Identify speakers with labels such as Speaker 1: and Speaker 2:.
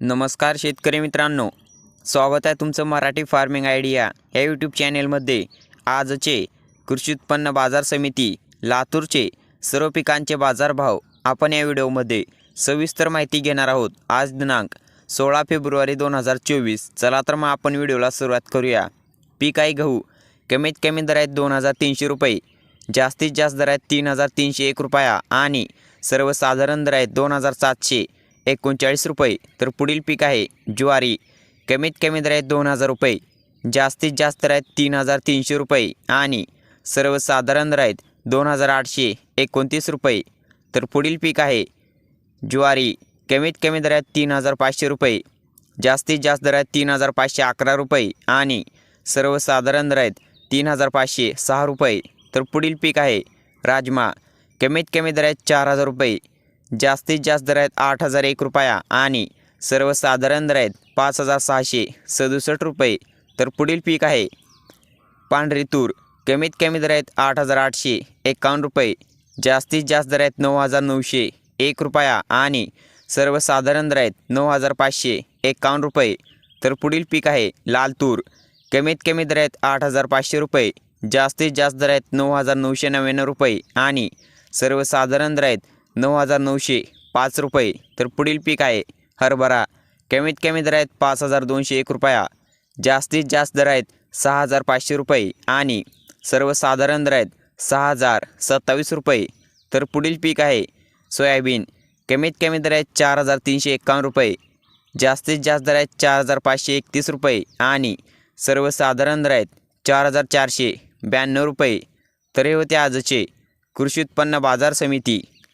Speaker 1: नमस्कार शेतकरी मित्रांनो. स्वागत आहे तुमचं मराठी फार्मिंग आयडिया या यूट्यूब चॅनेलमध्ये आजचे कृषी उत्पन्न बाजार समिती लातूरचे सर्व पिकांचे बाजारभाव आपण या व्हिडिओमध्ये सविस्तर माहिती घेणार आहोत. आज दिनांक सोळा फेब्रुवारी दोन हजार चोवीस. चला तर मग आपण व्हिडिओला सुरुवात करूया. पीक आहे गहू कमीत कमी दर आहेत दोन हजार तीनशे रुपये जास्तीत जास्त दर आहेत तीन हजार तीनशे एक रुपया आणि सर्वसाधारण दर आहेत दोन हजार सातशे. एकोणचाळीस रुपये. तर पुढील पीक आहे ज्वारी. कमीत कमी दर आहेत दोन हजार रुपये. जास्तीत जास्त दर आहेत तीन हजार तीनशे रुपये. आणि सर्वसाधारण दर आहेत दोन हजार आठशे एकोणतीस रुपये. तर पुढील पीक आहे ज्वारी. कमीत कमी दर आहेत तीन हजार पाचशे रुपये. जास्तीत जास्त दर आहेत तीन हजार पाचशे अकरा रुपये. आणि सर्वसाधारण दर आहेत तीन हजार पाचशे सहा रुपये. तर पुढील पीक आहे राजमा. कमीत कमी दर आहेत चार हजार रुपये. जास्तीत जास्त दर आहेत आठ हजार एक रुपया आणि सर्वसाधारण दर आहेत पाच हजार सहाशे सदुसष्ट रुपये तर पुढील पीक आहे. पांढरी तूर कमीत कमी दर आहेत आठ हजार आठशे एकावन्न रुपये जास्तीत जास्त दर आहेत नऊ हजार नऊशे एक रुपया आणि सर्वसाधारण दर आहेत नऊ हजार पाचशे एकावन्न रुपये तर पुढील पीक आहे लाल तूर कमीत कमी दर आहेत आठ हजार पाचशे रुपये जास्तीत जास्त दर आहेत नऊ हजार नऊशे नव्याण्णव रुपये आणि सर्वसाधारण दर आहेत नऊ हजार नऊशे पाच रुपये. तर पुढील पीक आहे हरभरा. कमीत कमी दर आहेत पाच हजार दोनशे एक रुपया. जास्तीत जास्त दर आहेत सहा हजार पाचशे रुपये आणि सर्वसाधारण दर आहेत सहा हजार सत्तावीस रुपये. तर पुढील पीक आहे सोयाबीन. कमीत कमी दर आहेत चार हजार तीनशे एक्कावन्न रुपये. जास्तीत जास्त दर आहेत चार हजार पाचशे एकतीस रुपये आणि सर्वसाधारण दर आहेत चार हजार चारशे ब्याण्णव रुपये. तर हे होते आजचे कृषी उत्पन्न बाजार समिती.